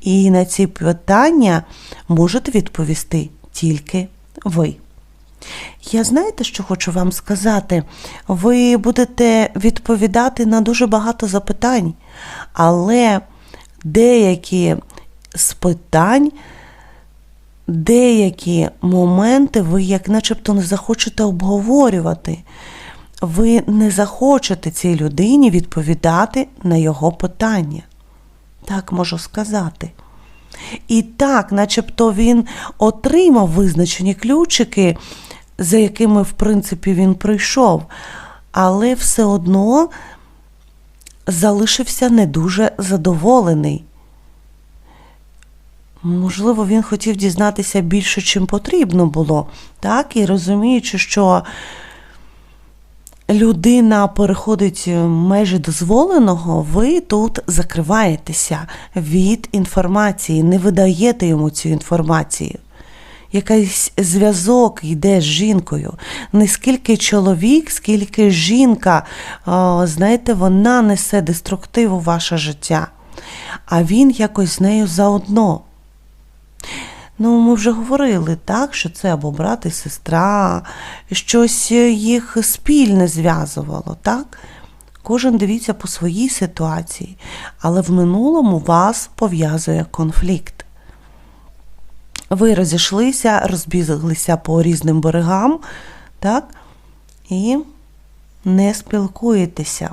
І на ці питання можете відповісти тільки ви. Я знаєте, що хочу вам сказати? Ви будете відповідати на дуже багато запитань, але деякі з питань, деякі моменти ви як начебто не захочете обговорювати. Ви не захочете цій людині відповідати на його питання. Так можу сказати. І так, начебто він отримав визначені ключики, за якими, в принципі, він прийшов, але все одно залишився не дуже задоволений. Можливо, він хотів дізнатися більше, чим потрібно було, так? І розуміючи, що людина переходить межі дозволеного, ви тут закриваєтеся від інформації, не видаєте йому цю інформацію. Якийсь зв'язок йде з жінкою. Не скільки чоловік, скільки жінка, знаєте, вона несе деструктив у ваше життя, а він якось з нею заодно. Ну, ми вже говорили, так, що це або брат і сестра, щось їх спільне зв'язувало, так? Кожен дивіться по своїй ситуації, але в минулому вас пов'язує конфлікт. Ви розійшлися, розбіглися по різним берегам, так? І не спілкуєтеся.